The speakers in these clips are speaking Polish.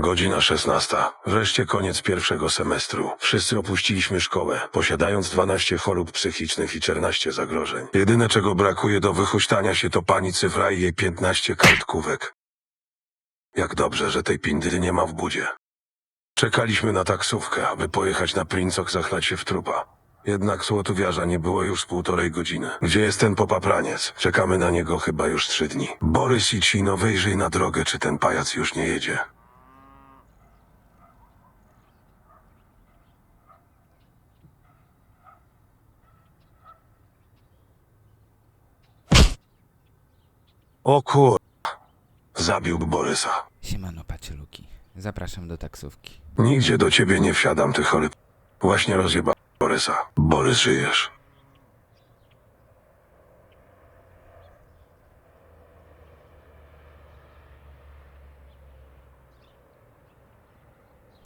Godzina 16. Wreszcie koniec pierwszego semestru. Wszyscy opuściliśmy szkołę, posiadając 12 chorób psychicznych i 14 zagrożeń. Jedyne czego brakuje do wychuśtania się to pani cyfra i jej 15 kartkówek. Jak dobrze, że tej pindy nie ma w budzie. Czekaliśmy na taksówkę, aby pojechać na Princok zachlać się w trupa. Jednak złotowiarza nie było już z półtorej godziny. Gdzie jest ten popapraniec? Czekamy na niego chyba już trzy dni. Borys i Cino, wyjrzyj na drogę, czy ten pajac już nie jedzie. O kur... Zabił Borysa. Siemano, pacieluki. Zapraszam do taksówki. Nigdzie do ciebie nie wsiadam, ty chory. Właśnie rozjeba Borysa. Borys, żyjesz.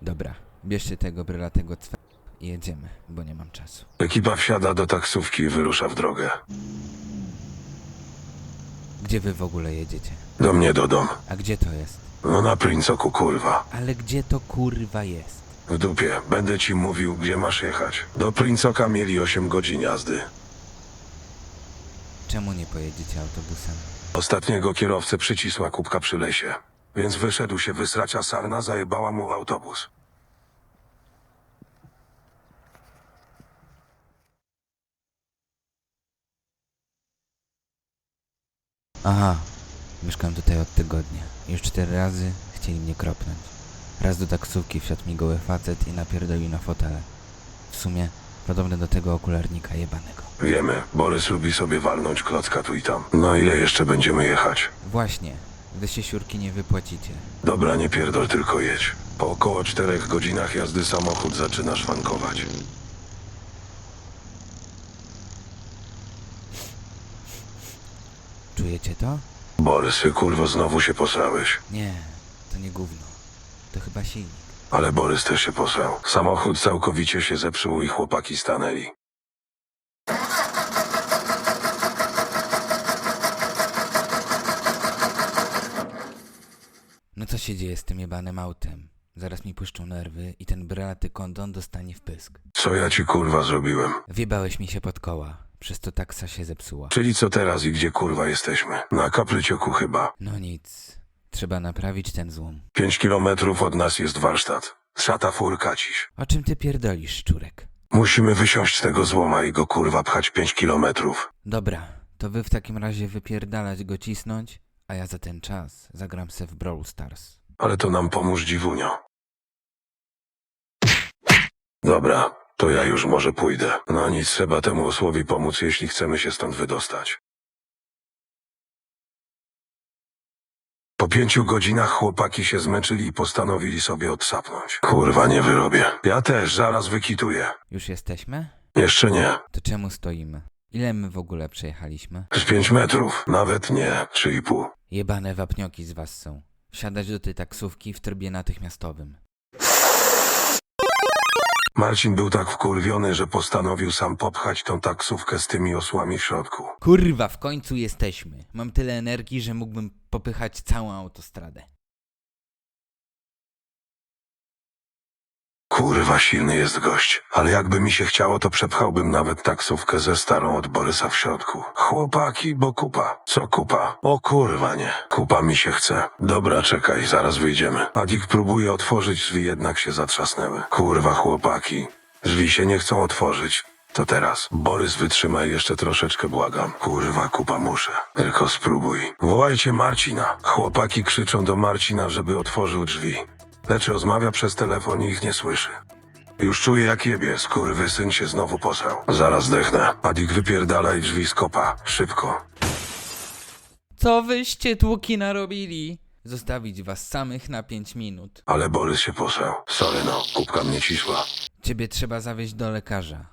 Dobra, bierzcie tego brylatego cwe... i jedziemy, bo nie mam czasu. Ekipa wsiada do taksówki i wyrusza w drogę. Gdzie wy w ogóle jedziecie? Do mnie do dom. A gdzie to jest? No na Princoku, kurwa. Ale gdzie to kurwa jest? W dupie. Będę ci mówił, gdzie masz jechać. Do Princoka mieli 8 godzin jazdy. Czemu nie pojedziecie autobusem? Ostatniego kierowcę przycisła kubka przy lesie. Więc wyszedł się wysrać, a sarna zajebała mu autobus. Aha, mieszkam tutaj od tygodnia. Już cztery razy chcieli mnie kropnąć. Raz do taksówki wsiadł mi goły facet i napierdolił na fotele. W sumie podobny do tego okularnika jebanego. Wiemy, Borys lubi sobie walnąć klocka tu i tam. No ile jeszcze będziemy jechać? Właśnie, gdy się siurki nie wypłacicie. Dobra, nie pierdol, tylko jedź. Po około czterech godzinach jazdy samochód zaczyna szwankować. Czujecie to? Borysy, kurwo, znowu się posrałeś. Nie, to nie gówno. To chyba silnik. Ale Borys też się posrał. Samochód całkowicie się zepsuł i chłopaki stanęli. No co się dzieje z tym jebanym autem? Zaraz mi puszczą nerwy i ten brylaty kondon dostanie w pysk. Co ja ci kurwa zrobiłem? Wjebałeś mi się pod koła, przez to taksa się zepsuła. Czyli co teraz i gdzie kurwa jesteśmy? Na kaprycioku chyba. No nic, trzeba naprawić ten złom. Pięć kilometrów od nas jest warsztat. Szata furka ciś. O czym ty pierdolisz, szczurek? Musimy wysiąść z tego złoma i go kurwa pchać pięć kilometrów. Dobra, to wy w takim razie wypierdalać go cisnąć, a ja za ten czas zagram se w Brawl Stars. Ale to nam pomóż dziwunio. Dobra, to ja już może pójdę. No nic, trzeba temu osłowi pomóc, jeśli chcemy się stąd wydostać. Po pięciu godzinach chłopaki się zmęczyli i postanowili sobie odsapnąć. Kurwa, nie wyrobię. Ja też, zaraz wykituję. Już jesteśmy? Jeszcze nie. To czemu stoimy? Ile my w ogóle przejechaliśmy? Z pięć metrów. Nawet nie. Trzy i pół. Jebane wapnioki z was są. Wsiadać do tej taksówki w trybie natychmiastowym. Marcin był tak wkurwiony, że postanowił sam popchać tą taksówkę z tymi osłami w środku. Kurwa, w końcu jesteśmy. Mam tyle energii, że mógłbym popychać całą autostradę. Kurwa, silny jest gość. Ale jakby mi się chciało, to przepchałbym nawet taksówkę ze starą od Borysa w środku. Chłopaki, bo kupa. Co kupa? O kurwa nie. Kupa mi się chce. Dobra, czekaj, zaraz wyjdziemy. Adik próbuje otworzyć drzwi, jednak się zatrzasnęły. Kurwa, chłopaki. Drzwi się nie chcą otworzyć. To teraz. Borys, wytrzymaj jeszcze troszeczkę, błagam. Kurwa, kupa muszę. Tylko spróbuj. Wołajcie Marcina. Chłopaki krzyczą do Marcina, żeby otworzył drzwi. Lecz rozmawia przez telefon i ich nie słyszy. Już czuję jak jebie, syn się znowu posrał. Zaraz zdechnę. Adik wypierdalaj drzwi z kopa. Szybko. Co wyście tłuki narobili? Zostawić was samych na 5 minut. Ale Borys się posrał. Sorry no, kubka mnie cisła. Ciebie trzeba zawieźć do lekarza.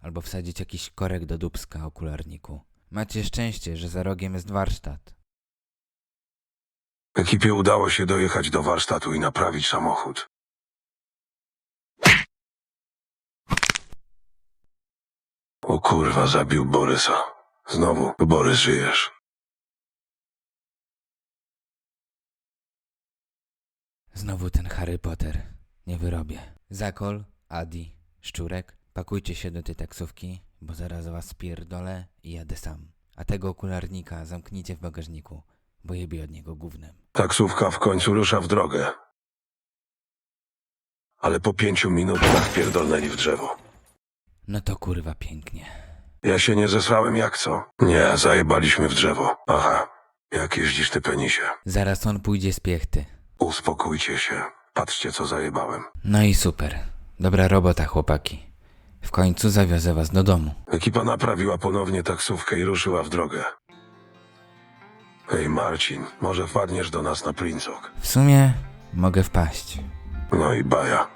Albo wsadzić jakiś korek do dubska okularniku. Macie szczęście, że za rogiem jest warsztat. Ekipie udało się dojechać do warsztatu i naprawić samochód. O kurwa, zabił Borysa. Znowu, Borys, żyjesz. Znowu ten Harry Potter. Nie wyrobię. Zakol, Adi, Szczurek, pakujcie się do tej taksówki, bo zaraz was spierdolę i jadę sam. A tego okularnika zamknijcie w bagażniku, bo jebie od niego gównem. Taksówka w końcu rusza w drogę. Ale po pięciu minutach pierdolnęli w drzewo. No to kurwa pięknie. Ja się nie zesrałem jak co? Nie, zajebaliśmy w drzewo. Aha, jak jeździsz ty penisie? Zaraz on pójdzie z piechty. Uspokójcie się. Patrzcie co zajebałem. No i super. Dobra robota, chłopaki. W końcu zawiozę was do domu. Ekipa naprawiła ponownie taksówkę i ruszyła w drogę. Hej Marcin, może wpadniesz do nas na Princok? W sumie mogę wpaść. No i baja.